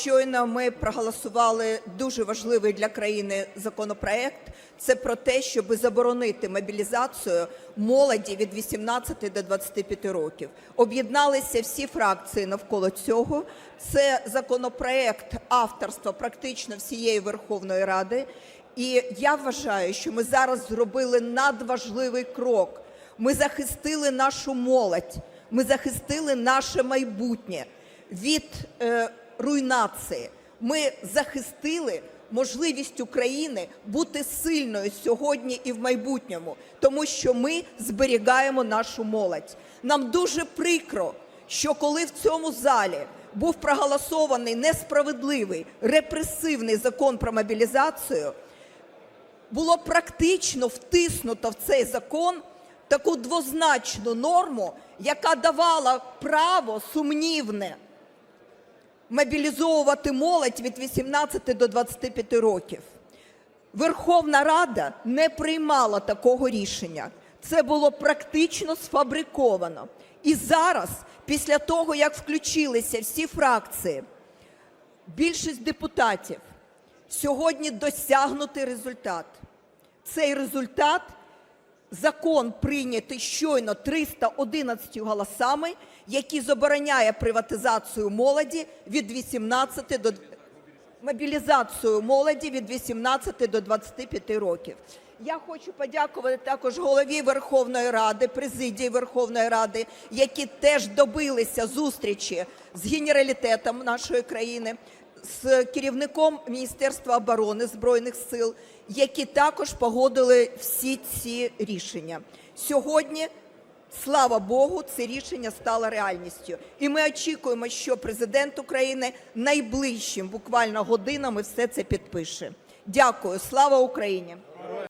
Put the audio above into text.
щойно ми проголосували дуже важливий для країни законопроект. Це про те, щоб заборонити мобілізацію молоді від 18 до 25 років. Об'єдналися всі фракції навколо цього. Це законопроект авторства практично всієї Верховної Ради. І я вважаю, що ми зараз зробили надважливий крок. Ми захистили нашу молодь, ми захистили наше майбутнє від е, руйнації. Ми захистили можливість України бути сильною сьогодні і в майбутньому, тому що ми зберігаємо нашу молодь. Нам дуже прикро, що коли в цьому залі був проголосований несправедливий репресивний закон про мобілізацію, було практично втиснуто в цей закон таку двозначну норму, яка давала право сумнівне мобілізовувати молодь від 18 до 25 років. Верховна Рада не приймала такого рішення. Це було практично сфабриковано. І зараз, після того, як включилися всі фракції, більшість депутатів, сьогодні досягнутий результат. Цей результат закон прийнятий щойно 311 голосами, який забороняє приватизацію молоді від 18 до мобілізацію молоді від 18 до 25 років. Я хочу подякувати також голові Верховної Ради, президії Верховної Ради, які теж добилися зустрічі з генералітетом нашої країни, з керівником Міністерства оборони Збройних сил, які також погодили всі ці рішення. Сьогодні, слава Богу, це рішення стало реальністю. І ми очікуємо, що президент України найближчим буквально годинами все це підпише. Дякую, слава Україні!